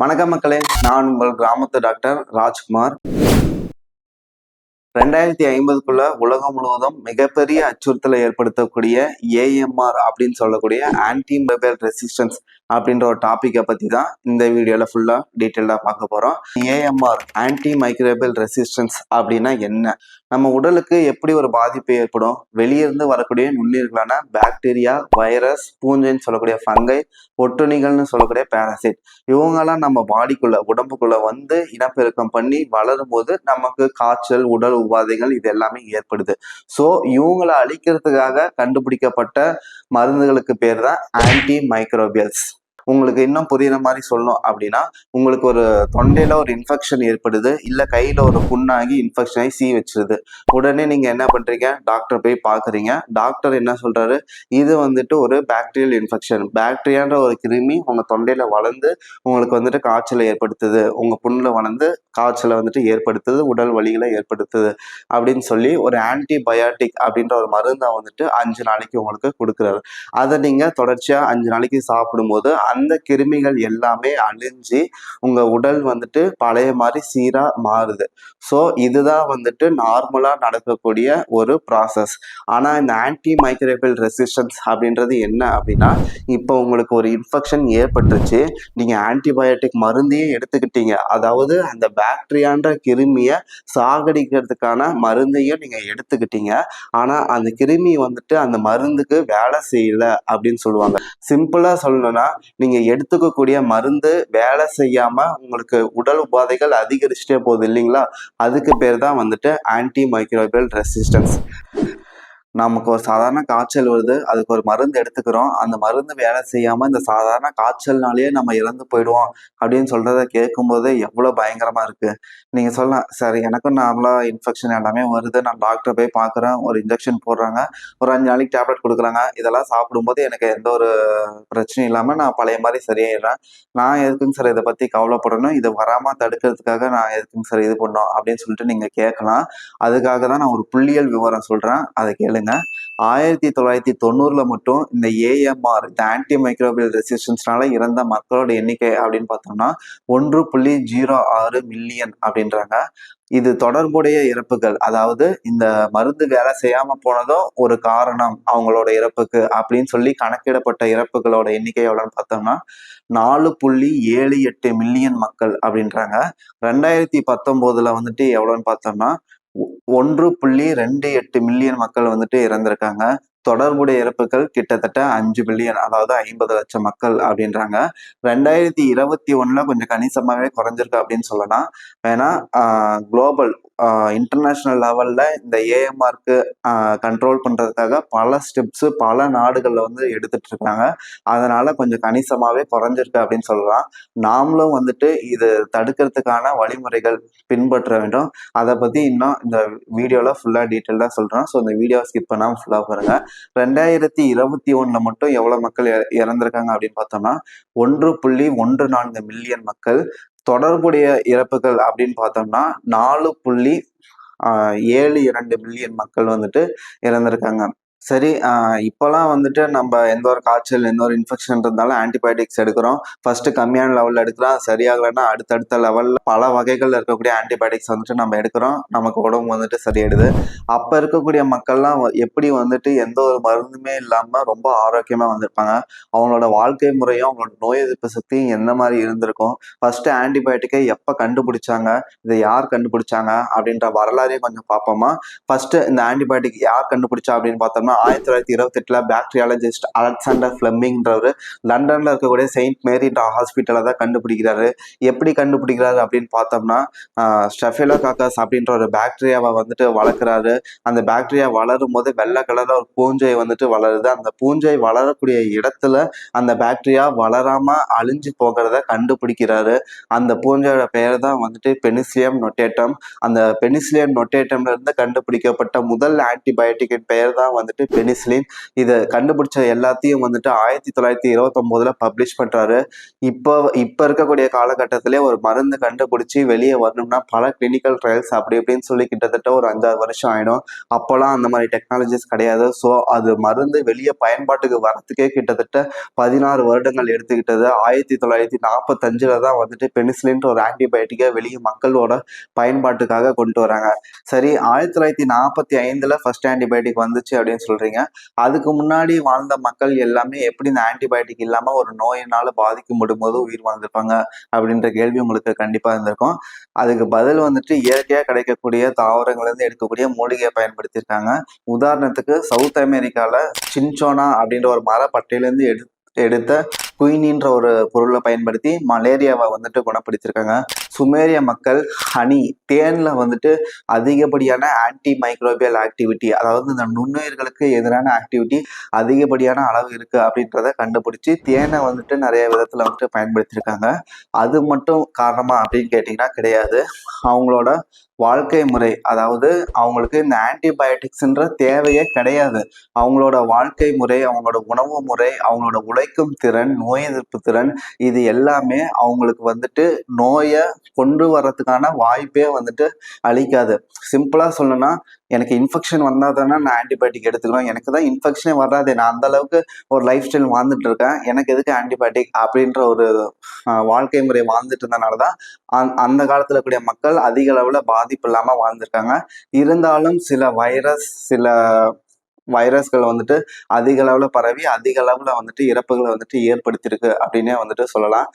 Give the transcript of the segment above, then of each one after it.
வணக்கம் மக்களே நான் உங்கள் கிராமத்து டாக்டர் ராஜ்குமார். ரெண்டாயிரத்தி ஐம்பதுக்குள்ள உலகம் முழுவதும் மிகப்பெரிய அச்சுறுத்தலை ஏற்படுத்தக்கூடிய ஏஎம்ஆர் அப்படின்னு சொல்லக்கூடிய ஆன்டி மொபைல் ரெசிஸ்டன்ஸ் அப்படின்ற ஒரு டாப்பிக்கை பற்றி தான் இந்த வீடியோவில் ஃபுல்லாக டீட்டெயிலாக பார்க்க போகிறோம் ஏஎம்ஆர் ஆன்டி மைக்ரோபியல் ரெசிஸ்டன்ஸ் அப்படின்னா என்ன? நம்ம உடலுக்கு எப்படி ஒரு பாதிப்பு ஏற்படும்? வெளியிருந்து வரக்கூடிய நுண்ணுயிர்களான பாக்டீரியா வைரஸ் பூஞ்சைன்னு சொல்லக்கூடிய ஃபங்கை ஒட்டுணிகள்னு சொல்லக்கூடிய பேராசைட் இவங்கெல்லாம் நம்ம பாடிக்குள்ள உடம்புக்குள்ள வந்து இனப்பெருக்கம் பண்ணி வளரும் போது நமக்கு காய்ச்சல் உடல் உபாதைகள் இது எல்லாமே ஏற்படுது. ஸோ இவங்களை அழிக்கிறதுக்காக கண்டுபிடிக்கப்பட்ட மருந்துகளுக்கு பேர் தான் ஆன்டி மைக்ரோபியல்ஸ் உங்களுக்கு இன்னும் புரியுற மாதிரி சொல்லணும் அப்படின்னா உங்களுக்கு ஒரு தொண்டையில ஒரு இன்ஃபெக்ஷன் ஏற்படுது இல்ல கையில ஒரு புண்ணாகி இன்ஃபெக்ஷன் ஆகி சீ வச்சிருது. உடனே நீங்க என்ன பண்றீங்க? டாக்டர் போய் பாக்குறீங்க. டாக்டர் என்ன சொல்றாரு? இது வந்துட்டு ஒரு பாக்டீரியல் இன்ஃபெக்ஷன் பாக்டீரியான்ற ஒரு கிருமி உங்க தொண்டையில வளர்ந்து உங்களுக்கு வந்துட்டு காய்ச்சலை ஏற்படுத்துது. உங்க புண்ணில் வளர்ந்து காய்ச்சலை வந்துட்டு ஏற்படுத்துது உடல் வலிகளை ஏற்படுத்துது அப்படின்னு சொல்லி ஒரு ஆன்டிபயாட்டிக் அப்படின்ற ஒரு மருந்தை வந்துட்டு அஞ்சு நாளைக்கு உங்களுக்கு கொடுக்குறாரு. அதை நீங்க தொடர்ச்சியா அஞ்சு நாளைக்கு சாப்பிடும்போது அந்த அந்த கிருமிகள் எல்லாமே அழிஞ்சு உங்கள் உடல் வந்துட்டு பழைய மாதிரி சீராக மாறுது. ஸோ இதுதான் வந்துட்டு நார்மலாக நடக்கக்கூடிய ஒரு ப்ராசஸ் ஆனால் இந்த ஆன்டி மைக்ரோபியல் ரெசிஸ்டன்ஸ் அப்படின்றது என்ன அப்படின்னா இப்போ உங்களுக்கு ஒரு இன்ஃபெக்ஷன் ஏற்பட்டுருச்சு நீங்கள் ஆன்டிபயோட்டிக் மருந்தையும் எடுத்துக்கிட்டீங்க. அதாவது அந்த பாக்டீரியான்ற கிருமியை சாகடிக்கிறதுக்கான மருந்தையும் நீங்கள் எடுத்துக்கிட்டீங்க. ஆனால் அந்த கிருமி வந்துட்டு அந்த மருந்துக்கு வேலை செய்யல அப்படின்னு சொல்லுவாங்க. சிம்பிளாக சொல்லணும்னா நீங்க எடுத்துக்கக்கூடிய மருந்து வேலை செய்யாம உங்களுக்கு உடல் உபாதைகள் அதிகரிச்சுட்டே போகுது இல்லைங்களா? அதுக்கு பேர் தான் வந்துட்டு ஆன்டி மைக்ரோபியல் ரெசிஸ்டன்ஸ் நமக்கு ஒரு சாதாரண காய்ச்சல் வருது அதுக்கு ஒரு மருந்து எடுத்துக்கிறோம். அந்த மருந்து வேலை செய்யாம இந்த சாதாரண காய்ச்சல்னாலேயே நம்ம இறந்து போயிடுவோம் அப்படின்னு சொல்றத கேட்கும்போது எவ்வளோ பயங்கரமா இருக்கு. நீங்க சொல்லலாம் சரி எனக்கும் நார்மலா இன்ஃபெக்ஷன் எல்லாமே வருது. நான் டாக்டர் போய் பார்க்குறேன். ஒரு இன்ஜெக்ஷன் போடுறாங்க. ஒரு அஞ்சு நாளைக்கு டேப்லெட் கொடுக்குறாங்க. இதெல்லாம் சாப்பிடும்போது எனக்கு எந்த ஒரு பிரச்சனையும் இல்லாம நான் பழைய மாதிரி சரியாயிடுறேன். நான் எதுக்குங்க சார் இதை பத்தி கவலைப்படணும்? இது வராம தடுக்கிறதுக்காக நான் எதுக்குங்க சார் இது பண்ணோம்? அப்படின்னு சொல்லிட்டு நீங்க கேட்கலாம். அதுக்காக தான் நான் ஒரு புள்ளியியல் விவரம் சொல்றேன். அதை கேளுங்க. ஆயிரத்தி தொள்ளாயிரத்தி தொண்ணூறுல மட்டும் இந்த ஏஎம்ஆர் இந்த ஆன்டி மைக்ரோபியல் ரெசிஸ்டன்ஸ்னால இறந்த மக்களோட எண்ணிக்கை அப்படின்னு பார்த்தோம்னா ஒன்று புள்ளி ஜீரோ ஆறு மில்லியன் அப்படின்றாங்க. இது தொடர்புடைய இறப்புகள். அதாவது இந்த மருந்து வேலை செய்யாம போனதும் ஒரு காரணம் அவங்களோட இறப்புக்கு அப்படின்னு சொல்லி கணக்கிடப்பட்ட இறப்புகளோட எண்ணிக்கை எவ்வளோன்னு பார்த்தோம்னா நாலு புள்ளி ஏழு எட்டு மில்லியன் மக்கள் அப்படின்றாங்க. ரெண்டாயிரத்தி பத்தொன்பதுல வந்துட்டு எவ்வளோன்னு பார்த்தோம்னா ஒன்று புள்ளி ரெண்டு எட்டு மில்லியன் மக்கள் வந்துட்டு இறந்திருக்காங்க. தொடர்புடைய இறப்புகள் கிட்டத்தட்ட அஞ்சு பில்லியன் அதாவது ஐம்பது லட்சம் மக்கள் அப்படின்றாங்க. ரெண்டாயிரத்தி இருபத்தி ஒன்றில் கொஞ்சம் கணிசமாகவே குறைஞ்சிருக்கு அப்படின்னு சொல்லலாம். வேணால் குளோபல் இன்டர்நேஷ்னல் லெவலில் இந்த ஏஎம்ஆருக்கு கண்ட்ரோல் பண்ணுறதுக்காக பல ஸ்டெப்ஸு பல நாடுகளில் வந்து எடுத்துட்டு இருக்காங்க. அதனால் கொஞ்சம் கணிசமாகவே குறைஞ்சிருக்கு அப்படின்னு சொல்லலாம். நாமளும் வந்துட்டு இது தடுக்கிறதுக்கான வழிமுறைகள் பின்பற்ற வேண்டும். அதை பற்றி இன்னும் இந்த வீடியோவில் ஃபுல்லாக டீட்டெயிலாக சொல்றேன். ஸோ இந்த வீடியோ ஸ்கிப் பண்ணாம ஃபுல்லாக பாருங்கள் ரெண்டாயிரத்தி இருபத்தி ஒண்ணுல மட்டும் எவ்வளவு மக்கள் இறந்திருக்காங்க அப்படின்னு பார்த்தோம்னா ஒன்று புள்ளி ஒன்று நான்கு மில்லியன் மக்கள். தொடர்புடைய இறப்புகள் அப்படின்னு பார்த்தோம்னா நாலு புள்ளி ஏழு இரண்டு மில்லியன் மக்கள் வந்துட்டு இறந்திருக்காங்க. சரி இப்போலாம் வந்துட்டு நம்ம எந்த ஒரு காய்ச்சல் எந்த ஒரு இன்ஃபெக்ஷன் இருந்தாலும் ஆன்டிபயோட்டிக்ஸ் எடுக்கிறோம். ஃபர்ஸ்ட் கம்மியான லெவலில் எடுக்கிறோம் சரியாகலைன்னா அடுத்தடுத்த லெவலில் பல வகைகளில் இருக்கக்கூடிய ஆன்டிபயோட்டிக்ஸ் வந்துட்டு நம்ம எடுக்கிறோம். நமக்கு உடம்பு வந்துட்டு சரியாயிடுது. அப்போ இருக்கக்கூடிய மக்கள்லாம் எப்படி வந்துட்டு எந்த ஒரு மருந்துமே இல்லாமல் ரொம்ப ஆரோக்கியமாக வந்திருப்பாங்க. அவங்களோட வாழ்க்கை முறையும் அவங்களோட நோய் எதிர்ப்பு சக்தியும் எந்த மாதிரி இருந்திருக்கும்? ஃபர்ஸ்ட் ஆன்டிபயோட்டிக்கை எப்போ கண்டுபிடிச்சாங்க? இதை யார் கண்டுபிடிச்சாங்க? அப்படின்ற வரலாறையும் கொஞ்சம் பார்ப்போமா? ஃபர்ஸ்ட் இந்த ஆன்டிபயோட்டிக் யார் கண்டுபிடிச்சா அப்படின்னு பார்த்தோம்னா ஆயிரத்தி தொள்ளாயிரத்தி இருபத்தெட்டுல பாக்டீரியாலஜிஸ்ட் அலெக்சாண்டர் ஃபிளெமிங்ன்றவர் லண்டன்ல இருக்கக்கூடிய செயின்ட் மேரி ஹாஸ்பிட்டலை தான் கண்டுபிடிக்கிறாரு. எப்படி கண்டுபிடிக்கிறாரு அப்படின்னு பார்த்தோம்னா ஸ்டெஃபிலோகாக்கஸ் அப்படின்ற ஒரு பாக்டீரியாவை வந்துட்டு வளர்க்குறாரு. அந்த பாக்டீரியா வளரும் போது வெள்ளை கலர்ல ஒரு பூஞ்சை வந்துட்டு வளருது. அந்த பூஞ்சை வளரக்கூடிய இடத்துல அந்த பாக்டீரியா வளராம அழிஞ்சு போகிறத கண்டுபிடிக்கிறாரு. அந்த பூஞ்சையோட பெயர் தான் வந்துட்டு பெனிசிலியம் நொட்டேட்டம் அந்த பெனிசிலியம் நொட்டேட்டம்ல இருந்து கண்டுபிடிக்கப்பட்ட முதல் ஆன்டிபயோட்டிக்கின் பெயர் தான் வந்துட்டு வந்துட்டு பெனிசிலின். இதை கண்டுபிடிச்ச எல்லாத்தையும் வந்துட்டு ஆயிரத்தி தொள்ளாயிரத்தி இருபத்தொம்போதுல பப்ளிஷ் பண்றாரு. இப்போ இப்போ இருக்கக்கூடிய காலகட்டத்திலே ஒரு மருந்து கண்டுபிடிச்சி வெளியே வரணும்னா பல கிளினிக்கல் ட்ரையல்ஸ் அப்படி இப்படின்னு சொல்லி கிட்டத்தட்ட ஒரு அஞ்சாறு வருஷம் ஆயிடும். அப்போல்லாம் அந்த மாதிரி டெக்னாலஜிஸ் கிடையாது. ஸோ அது மருந்து வெளியே பயன்பாட்டுக்கு வரத்துக்கே கிட்டத்தட்ட பதினாறு வருடங்கள் எடுத்துக்கிட்டது. ஆயிரத்தி தொள்ளாயிரத்தி நாற்பத்தஞ்சில் தான் வந்துட்டு பெனிசிலின்ற ஒரு ஆன்டிபயோட்டிக்கை வெளியே மக்களோட பயன்பாட்டுக்காக கொண்டு வராங்க. சரி ஆயிரத்தி தொள்ளாயிரத்தி நாற்பத்தி ஐந்தில் ஃபர்ஸ்ட் ஆன்டிபயோட்டிக் வந்துச்சு அப்படின்னு சொல்றீங்க. அதுக்கு முன்னாடி வாழ்ந்த மக்கள் எல்லாமே எப்படி இந்த ஆன்டிபயோட்டிக் இல்லாம ஒரு நோயினால பாதிக்கப்படும் போது உயிர் வாழ்ந்திருப்பாங்க அப்படின்ற கேள்வி உங்களுக்கு கண்டிப்பாக இருந்திருக்கும். அதுக்கு பதில் வந்துட்டு இயற்கையாக கிடைக்கக்கூடிய தாவரங்கள்லேருந்து எடுக்கக்கூடிய மூலிகையை பயன்படுத்தியிருக்காங்க. உதாரணத்துக்கு சவுத் அமெரிக்கால சின்சோனா அப்படின்ற ஒரு மரப்பட்டையிலேருந்து எடு எடுத்த குயினின்ற ஒரு பொருளை பயன்படுத்தி மலேரியாவை வந்துட்டு குணப்படுத்தியிருக்காங்க. சுமேரிய மக்கள் ஹனி தேனில் வந்துட்டு அதிகப்படியான ஆன்டி மைக்ரோபியல் ஆக்டிவிட்டி அதாவது இந்த நுண்ணுயிர்களுக்கு எதிரான ஆக்டிவிட்டி அதிகப்படியான அளவு இருக்குது அப்படின்றத கண்டுபிடிச்சி தேனை வந்துட்டு நிறைய விதத்தில் வந்துட்டு பயன்படுத்தியிருக்காங்க. அது மட்டும் காரணமாக அப்படின்னு கேட்டிங்கன்னா கிடையாது. அவங்களோட வாழ்க்கை முறை அதாவது அவங்களுக்கு இந்த ஆன்டிபயோட்டிக்ஸ்ன்ற தேவையே கிடையாது. அவங்களோட வாழ்க்கை முறை அவங்களோட உணவு முறை அவங்களோட உழைக்கும் திறன் நோய் எதிர்ப்பு திறன் இது எல்லாமே அவங்களுக்கு வந்துட்டு நோயை கொண்டு வர்றதுக்கான வாய்ப்பே வந்துட்டு அளிக்காது. சிம்பிளாக சொல்லணும்னா எனக்கு இன்ஃபெக்ஷன் வந்தால் தானே நான் ஆன்டிபயோட்டிக் எடுத்துக்கணும். எனக்கு தான் இன்ஃபெக்ஷனே வராது. நான் அந்த அளவுக்கு ஒரு லைஃப் ஸ்டைல் வாழ்ந்துட்டு இருக்கேன். எனக்கு எதுக்கு ஆன்டிபயோட்டிக் அப்படின்ற ஒரு வாழ்க்கை முறை வாழ்ந்துட்டு இருந்தனால தான் அந் அந்த காலத்தில் கூடிய மக்கள் அதிக அளவில் பாதிப்பு இல்லாமல் வாழ்ந்துருக்காங்க. இருந்தாலும் சில வைரஸ் சில வைரஸ்கள் வந்துட்டு அதிக அளவில் பரவி அதிக அளவில் வந்துட்டு இறப்புகளை வந்துட்டு ஏற்படுத்தியிருக்கு அப்படின்னே வந்துட்டு சொல்லலாம்.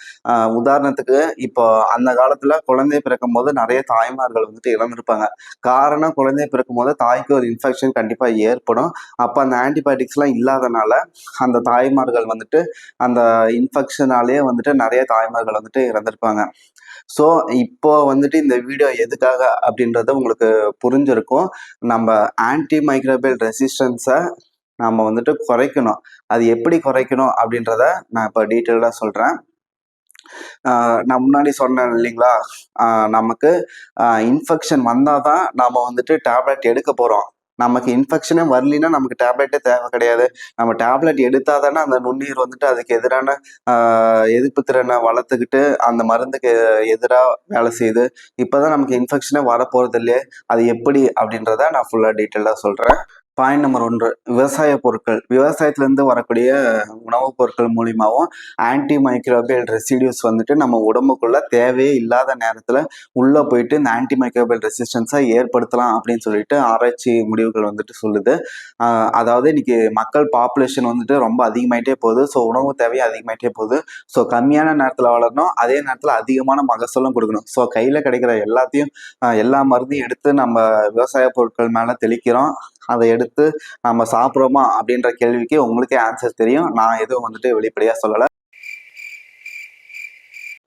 உதாரணத்துக்கு இப்போ அந்த காலத்தில் குழந்தை பிறக்கும் போது நிறைய தாய்மார்கள் வந்துட்டு இறந்துருப்பாங்க. காரணம் குழந்தை பிறக்கும் போது தாய்க்கு ஒரு இன்ஃபெக்ஷன் கண்டிப்பாக ஏற்படும். அப்போ அந்த ஆன்டிபயோட்டிக்ஸ்லாம் இல்லாதனால அந்த தாய்மார்கள் வந்துட்டு அந்த இன்ஃபெக்ஷனாலே வந்துட்டு நிறைய தாய்மார்கள் வந்துட்டு இறந்துருப்பாங்க. ஸோ இப்போ வந்துட்டு இந்த வீடியோ எதுக்காக அப்படின்றத உங்களுக்கு புரிஞ்சிருக்கும். நம்ம ஆன்டி மைக்ரோபியல் ரெசிஸ்டன்ஸ் நம்ம வந்துட்டு குறைக்கணும். அது எப்படி குறைக்கணும் அப்படின்றத நான் இப்போ டீட்டெயிலாக சொல்கிறேன் நான் முன்னாடி சொன்னேன் இல்லைங்களா? நமக்கு இன்ஃபெக்ஷன் வந்தால் தான் நாம் வந்துட்டு டேப்லெட் எடுக்க போகிறோம் நமக்கு இன்ஃபெக்ஷனே வரலின்னா நமக்கு டேப்லெட்டே தேவை கிடையாது. நம்ம டேப்லெட் எடுத்தால் தானே அந்த நுண்ணீர் வந்துட்டு அதுக்கு எதிரான எதிர்ப்பு திறனை வளர்த்துக்கிட்டு அந்த மருந்துக்கு எதிராக வேலை செய்யுது. இப்போ தான் நமக்கு இன்ஃபெக்ஷனே வரப்போகிறது இல்லையே. அது எப்படி அப்படின்றத நான் ஃபுல்லாக டீட்டெயிலாக சொல்கிறேன் பாயிண்ட் நம்பர் ஒன்று விவசாய பொருட்கள். விவசாயத்துலேருந்து வரக்கூடிய உணவுப் பொருட்கள் மூலியமாகவும் ஆன்டி மைக்ரோபியல் ரெசிடியூஸ் வந்துட்டு நம்ம உடம்புக்குள்ள தேவையே இல்லாத நேரத்தில் உள்ளே போயிட்டு இந்த ஆன்டி மைக்ரோபியல் ரெசிஸ்டன்ஸை ஏற்படுத்தலாம் அப்படின்னு சொல்லிட்டு ஆராய்ச்சி முடிவுகள் வந்துட்டு சொல்லுது. அதாவது இன்னைக்கு மக்கள் பாப்புலேஷன் வந்துட்டு ரொம்ப அதிகமாயிட்டே போகுது. ஸோ உணவு தேவையை அதிகமாயிட்டே போகுது. ஸோ கம்மியான நேரத்தில் வளரணும். அதே நேரத்தில் அதிகமான மகசூலும் கொடுக்கணும். ஸோ கையில் கிடைக்கிற எல்லாத்தையும் எல்லா மருந்தையும் எடுத்து நம்ம விவசாய பொருட்கள் மேலே தெளிக்கிறோம். அதை எடுத்து நம்ம சாப்பிட்றோமா அப்படின்ற கேள்விக்கு உங்களுக்கே ஆன்சர் தெரியும். நான் எதுவும் வந்துட்டு வெளிப்படையாக சொல்லலை.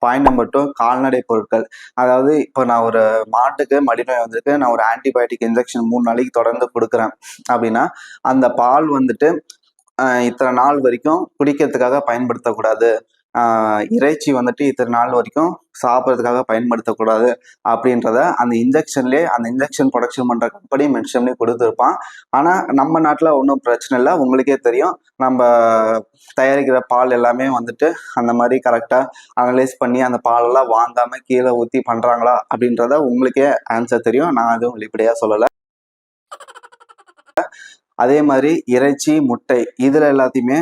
பாயிண்ட் நம்பர் டூ கால்நடை பொருட்கள். அதாவது இப்போ நான் ஒரு மாட்டுக்கு மடிநோய் வந்திருக்கு. நான் ஒரு ஆன்டிபயோட்டிக் இன்ஜெக்ஷன் மூணு நாளைக்கு தொடர்ந்து கொடுக்குறேன் அப்படின்னா அந்த பால் வந்துட்டு இத்தனை நாள் வரைக்கும் குடிக்கிறதுக்காக பயன்படுத்தக்கூடாது. இறைச்சி வந்துட்டு இத்தனை நாள் வரைக்கும் சாப்பிட்றதுக்காக பயன்படுத்தக்கூடாது அப்படின்றத அந்த இன்ஜெக்ஷன்லேயே அந்த இன்ஜெக்ஷன் ப்ரொடக்ஷன் பண்ணுற கம்பெனி மென்ஷன் பண்ணி கொடுத்துருப்பான். ஆனால் நம்ம நாட்டில் ஒன்றும் பிரச்சனை இல்லை. உங்களுக்கே தெரியும். நம்ம தயாரிக்கிற பால் எல்லாமே வந்துட்டு அந்த மாதிரி கரெக்டாக அனலைஸ் பண்ணி அந்த பாலெல்லாம் வாங்காமல் கீழே ஊற்றி பண்ணுறாங்களா அப்படின்றத உங்களுக்கே ஆன்சர் தெரியும். நான் அதுவும் வெளிப்படையாக சொல்லலை. அதே மாதிரி இறைச்சி முட்டை இதில் எல்லாத்தையுமே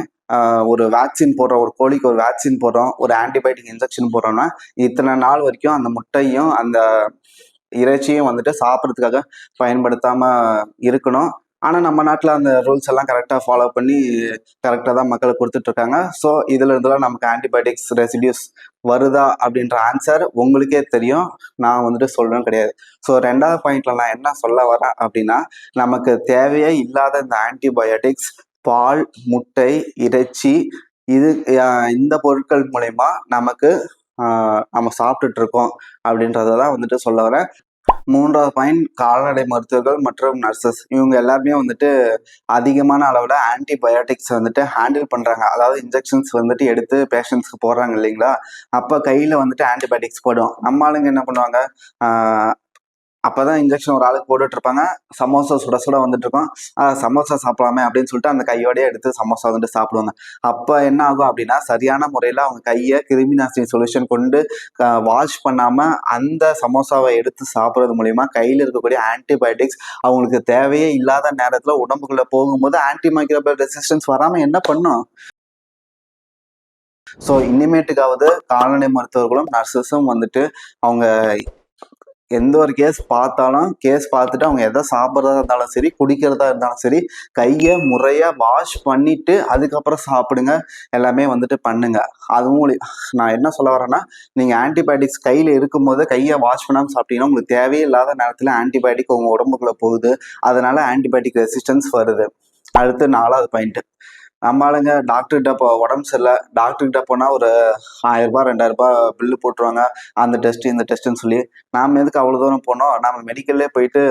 ஒரு வேக்சின் போடுறோம் ஒரு கோழிக்கு ஒரு வேக்சின் போடுறோம் ஒரு ஆன்டிபயோட்டிக் இன்ஜெக்ஷன் போடுறோம்னா இத்தனை நாள் வரைக்கும் அந்த முட்டையும் அந்த இறைச்சியும் வந்துட்டு சாப்பிட்றதுக்காக பயன்படுத்தாம இருக்கணும். ஆனால் நம்ம நாட்டில் அந்த ரூல்ஸ் எல்லாம் கரெக்டாக ஃபாலோ பண்ணி கரெக்டாக தான் மக்களுக்கு கொடுத்துட்ருக்காங்க ஸோ இதில் இருந்தெல்லாம் நமக்கு ஆன்டிபயோட்டிக்ஸ் ரெசிடியூஸ் வருதா அப்படின்ற ஆன்சர் உங்களுக்கே தெரியும். நான் வந்துட்டு சொல்லணும் கிடையாது. ஸோ ரெண்டாவது பாயிண்ட்ல நான் என்ன சொல்ல வரேன் அப்படின்னா நமக்கு தேவையே இல்லாத இந்த ஆன்டிபயோட்டிக்ஸ் பால் முட்டை இறைச்சி இது இந்த பொருட்கள் மூலயமா நமக்கு நம்ம சாப்பிட்டுட்டு இருக்கோம் அப்படின்றத தான் வந்துட்டு சொல்ல வரேன். மூன்றாவது பாயிண்ட் கால்நடை மருத்துவர்கள் மற்றும் நர்சஸ். இவங்க எல்லாருமே வந்துட்டு அதிகமான அளவில் ஆன்டிபயோட்டிக்ஸ் வந்துட்டு ஹேண்டில் பண்ணுறாங்க அதாவது இன்ஜெக்ஷன்ஸ் வந்துட்டு எடுத்து பேஷண்ட்ஸ்க்கு போடுறாங்க இல்லைங்களா? அப்போ கையில் வந்துட்டு ஆன்டிபயோட்டிக்ஸ் போடும். நம்ம ஆளுங்க என்ன பண்ணுவாங்க? அப்போதான் இன்ஜெக்ஷன் ஒரு ஆளுக்கு போட்டுட்டு இருப்பாங்க சமோசா சுட சுட வந்துட்டு இருக்கோம் சமோசா சாப்பிடலாமே அப்படின்னு சொல்லிட்டு அந்த கையோடய எடுத்து சமோசா வந்துட்டு சாப்பிடுவாங்க. அப்போ என்ன ஆகும் அப்படின்னா சரியான முறையில் அவங்க கையை கிருமி நாசினி சொல்யூஷன் கொண்டு வாஷ் பண்ணாமல் அந்த சமோசாவை எடுத்து சாப்பிட்றது மூலயமா கையில் இருக்கக்கூடிய ஆன்டிபயோட்டிக்ஸ் அவங்களுக்கு தேவையே இல்லாத நேரத்தில் உடம்புக்குள்ளே போகும்போது ஆன்டிமைக்ரோபியல் ரெசிஸ்டன்ஸ் வராமல் என்ன பண்ணும்? ஸோ இனிமேட்டுக்காவது கால்நடை மருத்துவர்களும் நர்சஸும் வந்துட்டு அவங்க எந்த ஒரு கேஸ் பார்த்தாலும் கேஸ் பார்த்துட்டு அவங்க எதை சாப்பிட்றதா இருந்தாலும் சரி குடிக்கிறதா இருந்தாலும் சரி கையை முறையாக வாஷ் பண்ணிட்டு அதுக்கப்புறம் சாப்பிடுங்க. எல்லாமே வந்துட்டு பண்ணுங்க. அதுவும் நான் என்ன சொல்ல வரேன்னா நீங்கள் ஆன்டிபயோட்டிக்ஸ் கையில் இருக்கும்போது கையை வாஷ் பண்ணாமல் சாப்பிட்டீங்கன்னா உங்களுக்கு தேவையில்லாத நேரத்தில் ஆன்டிபயோட்டிக் உங்கள் உடம்புக்குள்ளே போகுது. அதனால ஆன்டிபயோட்டிக் ரெசிஸ்டன்ஸ் வருது. அடுத்து நாலாவது பாயிண்ட்டு நம்ம ஆளுங்க டாக்டர்கிட்ட இப்போ உடம்பு சரியில்லை. டாக்டர்கிட்ட போனால் ஒரு ஆயிரரூபா ரெண்டாயிரரூபா பில்லு போட்டுருவாங்க. அந்த டெஸ்ட் இந்த டெஸ்ட்டுன்னு சொல்லி. நாம் எதுக்கு அவ்வளோ தூரம் போனோம்? நம்ம மெடிக்கல்லே போயிட்டு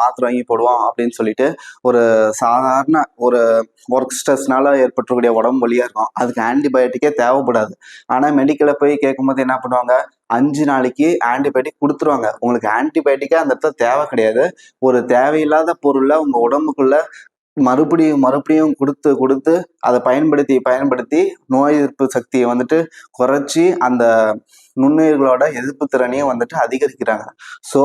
மாத்திரை வாங்கி போடுவோம் அப்படின்னு சொல்லிட்டு ஒரு சாதாரண ஒரு ஒர்க் ஸ்ட்ரெஸ்னால ஏற்பட்டக்கூடிய உடம்பு வழியாக இருக்கும். அதுக்கு ஆன்டிபயோட்டிக்கே தேவைப்படாது. ஆனால் மெடிக்கலில் போய் கேட்கும்போது என்ன பண்ணுவாங்க? அஞ்சு நாளைக்கு ஆன்டிபயோட்டிக் கொடுத்துருவாங்க. உங்களுக்கு ஆன்டிபயோட்டிக்கே அந்த இடத்துல தேவை கிடையாது. ஒரு தேவையில்லாத பொருளை உங்கள் உடம்புக்குள்ளே மறுபடியும் மறுபடியும் கொடுத்து கொடுத்து அதை பயன்படுத்தி பயன்படுத்தி நோய் எதிர்ப்பு சக்தியை வந்துட்டு குறைச்சி அந்த நுண்ணுயிர்களோட எதிர்ப்பு திறனையும் வந்துட்டு அதிகரிக்கிறாங்க. ஸோ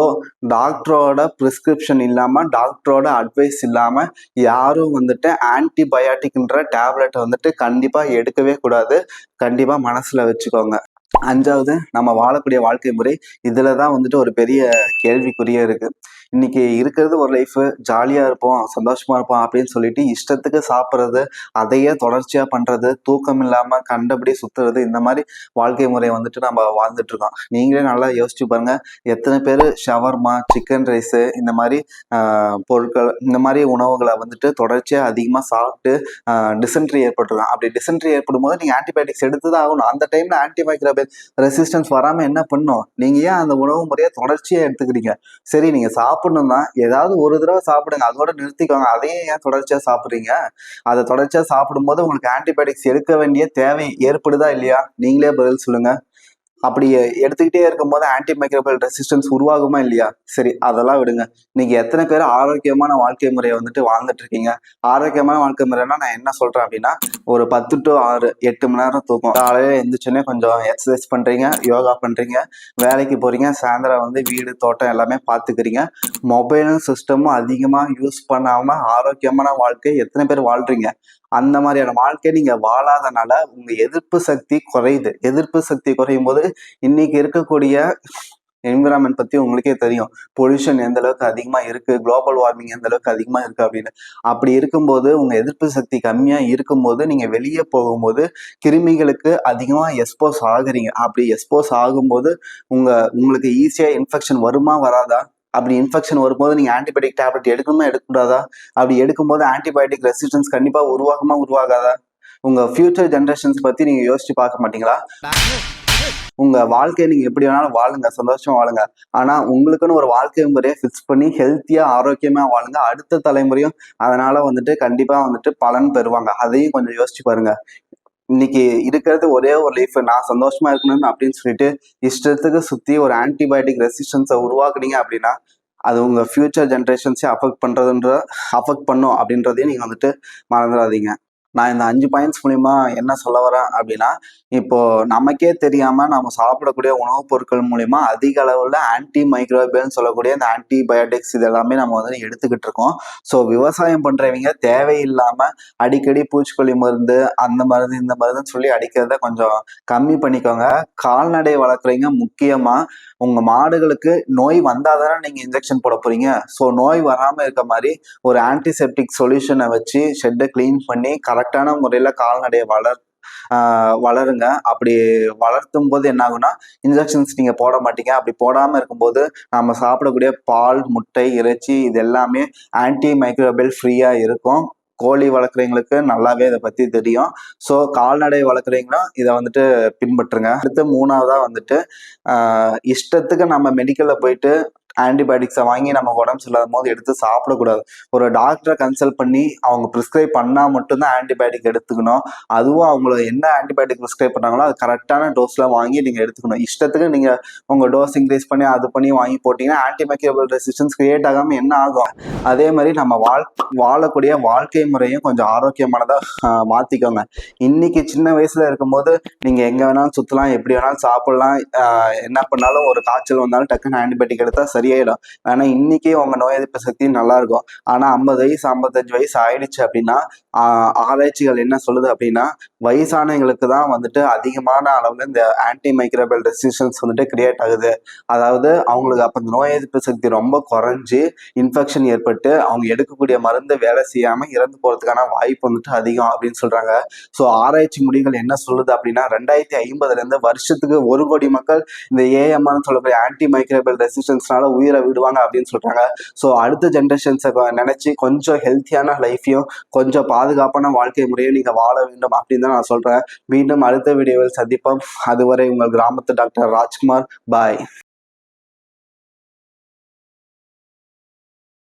டாக்டரோட ப்ரிஸ்கிரிப்ஷன் இல்லாமல் டாக்டரோட அட்வைஸ் இல்லாமல் யாரும் வந்துட்டு ஆன்டிபயாட்டிக்ன்ற டேப்லெட்டை வந்துட்டு கண்டிப்பாக எடுக்கவே கூடாது. கண்டிப்பாக மனசில் வச்சுக்கோங்க. அஞ்சாவது நம்ம வாழக்கூடிய வாழ்க்கை முறை இதில் தான் வந்துட்டு ஒரு பெரிய கேள்விக்குறியே இருக்குது இன்னைக்கு இருக்கிறது ஒரு லைஃப் ஜாலியாக இருப்போம் சந்தோஷமா இருப்போம் அப்படின்னு சொல்லிட்டு இஷ்டத்துக்கு சாப்பிட்றது அதையே தொடர்ச்சியாக பண்ணுறது தூக்கம் இல்லாமல் கண்டபடி சுற்றுறது இந்த மாதிரி வாழ்க்கை முறை வந்துட்டு நம்ம வாழ்ந்துட்டு இருக்கோம். நீங்களே நல்லா யோசிச்சு பாருங்க. எத்தனை பேர் ஷவர்மா சிக்கன் ரைஸு இந்த மாதிரி பொருட்கள் இந்த மாதிரி உணவுகளை வந்துட்டு தொடர்ச்சியாக அதிகமாக சாப்பிட்டு டிசென்ட்ரி ஏற்பட்டுருக்கோம் அப்படி டிசென்ட்ரி ஏற்படும் போது நீங்கள் ஆன்டிபயோட்டிக்ஸ் எடுத்து தான் ஆகணும். அந்த டைமில் ஆன்டிமைக்ரோபியல் ரெசிஸ்டன்ஸ் வராமல் என்ன பண்ணும் நீங்கள் ஏன் அந்த உணவு முறையை தொடர்ச்சியாக எடுத்துக்கிறீங்க? சரி நீங்கள் சாப்பிடணும் தான் ஏதாவது ஒரு தடவை சாப்பிடுங்க. அதோட நிறுத்திக்கோங்க. அதையே ஏன் தொடர்ச்சியாக சாப்பிட்றீங்க? அதை தொடர்ச்சியாக சாப்பிடும்போது உங்களுக்கு ஆன்டிபயோட்டிக்ஸ் எடுக்க வேண்டிய தேவை ஏற்படுதா இல்லையா? நீங்களே பதில் சொல்லுங்க. அப்படி எடுத்துக்கிட்டே இருக்கும்போது ஆன்டிமைக்ரோபியல் ரெசிஸ்டன்ஸ் உருவாகுமா இல்லையா? சரி அதெல்லாம் விடுங்க. நீங்க எத்தனை பேர் ஆரோக்கியமான வாழ்க்கை முறையை வந்துட்டு வாழ்ந்துட்டு இருக்கீங்க? ஆரோக்கியமான வாழ்க்கை முறைனா நான் என்ன சொல்றேன் அப்படின்னா ஒரு பத்து டு ஆறு எட்டு மணி நேரம் தூக்கம். காலையில எந்திரிச்சோன்னே கொஞ்சம் எக்ஸசைஸ் பண்றீங்க யோகா பண்றீங்க வேலைக்கு போறீங்க சாயந்தரம் வந்து வீடு தோட்டம் எல்லாமே பார்த்துக்கிறீங்க மொபைலும் சிஸ்டமும் அதிகமா யூஸ் பண்ணாம ஆரோக்கியமான வாழ்க்கை எத்தனை பேர் வாழ்றீங்க? அந்த மாதிரியான வாழ்க்கை நீங்க வாழாதனால உங்க எதிர்ப்பு சக்தி குறையுது. எதிர்ப்பு சக்தி குறையும் போது இன்னைக்கு இருக்கக்கூடிய என்விரான்மெண்ட் பத்தி உங்களுக்கே தெரியும். பொல்யூஷன் எந்த அளவுக்கு அதிகமா இருக்கு? குளோபல் வார்மிங் எந்த அளவுக்கு அதிகமா இருக்கு அப்படின்னு. அப்படி இருக்கும்போது உங்க எதிர்ப்பு சக்தி கம்மியா இருக்கும்போது நீங்க வெளியே போகும்போது கிருமிகளுக்கு அதிகமா எக்ஸ்போஸ் ஆகுறீங்க. அப்படி எக்ஸ்போஸ் ஆகும்போது உங்க உங்களுக்கு ஈஸியா இன்ஃபெக்ஷன் வருமா வராதா? அப்படி இன்ஃபெக்ஷன் வரும்போது நீங்க ஆன்டிபயோட்டிக் டேப்லெட் எடுக்கணுமா எடுக்கக்கூடாதா? அப்படி எடுக்கும்போது ஆன்டிபயோட்டிக் ரெசிஸ்டன்ஸ் கண்டிப்பாக உருவாகுமா உருவாகாதா? உங்க ஃபியூச்சர் ஜென்ரேஷன்ஸ் பத்தி நீங்க யோசிச்சு பார்க்க மாட்டீங்களா? உங்க வாழ்க்கையை நீங்க எப்படி வேணாலும் வாழுங்க சந்தோஷமா வாழுங்க. ஆனா உங்களுக்குன்னு ஒரு வாழ்க்கை முறையை ஃபிக்ஸ் பண்ணி ஹெல்த்தியா ஆரோக்கியமா வாழுங்க. அடுத்த தலைமுறையும் அதனால வந்துட்டு கண்டிப்பா வந்துட்டு பலன் பெறுவாங்க. அதையும் கொஞ்சம் யோசிச்சு பாருங்க. இன்னைக்கு இருக்கிறது ஒரே ஒரு லைஃப் நான் சந்தோஷமா இருக்கணும்னு அப்படின்னு சொல்லிட்டு இஷ்டத்துக்கு சுத்தி ஒரு ஆன்டிபயோட்டிக் ரெசிஸ்டன்ஸை உருவாக்குனீங்க அப்படின்னா அது உங்க ஃபியூச்சர் ஜென்ரேஷன்ஸே அஃபெக்ட் பண்றதுன்ற அஃபெக்ட் பண்ணும் அப்படின்றதையும் நீங்க வந்துட்டு மறந்துடாதீங்க. நான் இந்த அஞ்சு பாயிண்ட்ஸ் மூலயமா என்ன சொல்ல வரேன் அப்படின்னா இப்போ நமக்கே தெரியாம நம்ம சாப்பிடக்கூடிய உணவுப் பொருட்கள் மூலிமா அதிக அளவுல ஆன்டி மைக்ரோபியல்னு சொல்லக்கூடிய இந்த ஆன்டிபயோட்டிக்ஸ் இது எல்லாமே நம்ம வந்து எடுத்துக்கிட்டு இருக்கோம். ஸோ விவசாயம் பண்றவங்க தேவையில்லாம அடிக்கடி பூச்சிக்கொல்லி மருந்து அந்த மருந்து இந்த மருந்துன்னு சொல்லி அடிக்கிறத கொஞ்சம் கம்மி பண்ணிக்கோங்க. கால்நடை வளர்க்குறீங்க முக்கியமா உங்க மாடுகளுக்கு நோய் வந்தாதானே நீங்க இன்ஜெக்ஷன் போட போறீங்க. ஸோ நோய் வராம இருக்க மாதிரி ஒரு ஆன்டிசெப்டிக் சொல்யூஷனை வச்சு ஷெட்டை க்ளீன் பண்ணி கரெக்ட் கரெக்டான முறையில கால்நடையை வளர் வளருங்க. அப்படி வளர்த்தும் போது என்ன ஆகுனா இன்ஜெக்ஷன்ஸ் நீங்க போட மாட்டீங்க. அப்படி போடாம இருக்கும்போது நம்ம சாப்பிடக்கூடிய பால் முட்டை இறைச்சி இது எல்லாமே ஆன்டி மைக்ரோபியல் ஃப்ரீயா இருக்கும். கோழி வளர்க்குறவங்களுக்கு நல்லாவே இதை பத்தி தெரியும். ஸோ கால்நடை வளர்க்குறவங்களும் இதை வந்துட்டு பின்பற்றுங்க. அடுத்து மூணாவதா வந்துட்டு இஷ்டத்துக்கு நம்ம மெடிக்கல்ல போயிட்டு ஆன்டிபயோட்டிக்ஸை வாங்கி நம்ம உடம்பு சரியில்லாத போது எடுத்து சாப்பிடக்கூடாது. ஒரு டாக்டரை கன்சல்ட் பண்ணி அவங்க ப்ரிஸ்கிரைப் பண்ணால் மட்டும்தான் ஆன்டிபயோட்டிக் எடுத்துக்கணும். அதுவும் அவங்கள என்ன ஆன்டிபயோட்டிக் ப்ரிஸ்கிரைப் பண்ணாங்களோ அது கரெக்டான டோஸில் வாங்கி நீங்கள் எடுத்துக்கணும். இஷ்டத்துக்கு நீங்கள் உங்கள் டோஸ் இன்க்ரீஸ் பண்ணி அது பண்ணி வாங்கி போட்டிங்கன்னா ஆன்டிமைக்ரோபியல் ரெசிஸ்டன்ஸ் கிரியேட் ஆகாமல் என்ன ஆகும்? அதே மாதிரி நம்ம வாழ் வாழக்கூடிய வாழ்க்கை முறையும் கொஞ்சம் ஆரோக்கியமானதாக மாற்றிக்கோங்க இன்னைக்கு சின்ன வயசில் இருக்கும்போது நீங்கள் எங்கே வேணாலும் சுற்றலாம் எப்படி வேணாலும் சாப்பிட்லாம் என்ன பண்ணாலும் ஒரு காய்ச்சல் வந்தாலும் டக்குன்னு ஆன்டிபயோட்டிக் எடுத்தால் சரி சரியாயிடும். வேணா இன்னைக்கே உங்கள் நோய் எதிர்ப்பு சக்தி நல்லா இருக்கும். ஆனால் ஐம்பது வயசு ஐம்பத்தஞ்சு வயசு ஆயிடுச்சு அப்படின்னா ஆராய்ச்சிகள் என்ன சொல்லுது அப்படின்னா வயசானவங்களுக்கு தான் வந்துட்டு அதிகமான அளவுல இந்த ஆன்டி மைக்ரோபியல் ரெசிஸ்டன்ஸ் வந்துட்டு கிரியேட் ஆகுது. அதாவது அவங்களுக்கு அப்போ இந்த நோய் எதிர்ப்பு சக்தி ரொம்ப குறைஞ்சு இன்ஃபெக்ஷன் ஏற்பட்டு அவங்க எடுக்கக்கூடிய மருந்து வேலை செய்யாமல் இறந்து போகிறதுக்கான வாய்ப்பு வந்துட்டு அதிகம் அப்படின்னு சொல்றாங்க. ஸோ ஆராய்ச்சி முடிவுகள் என்ன சொல்லுது அப்படின்னா ரெண்டாயிரத்தி ஐம்பதுல இருந்து வருஷத்துக்கு ஒரு கோடி மக்கள் இந்த ஏஎம்ஆன்னு சொல்லக்கூடிய ஆன்டி மைக்ரோபியல் ரெசிஸ்டன்ஸ்னால உயிரை விடுவாங்க அப்படின்னு சொல்கிறாங்க ஸோ அடுத்த ஜென்ரேஷன்ஸை நினச்சி கொஞ்சம் ஹெல்த்தியான லைஃப்பையும் கொஞ்சம் பாதுகாப்பான வாழ்க்கை முறையும் நீங்கள் வாழ வேண்டும் அப்படின்னு தான் நான் சொல்கிறேன் மீண்டும் அடுத்த வீடியோவில் சந்திப்போம். அதுவரை உங்கள் கிராமத்து டாக்டர் ராஜ்குமார். பாய்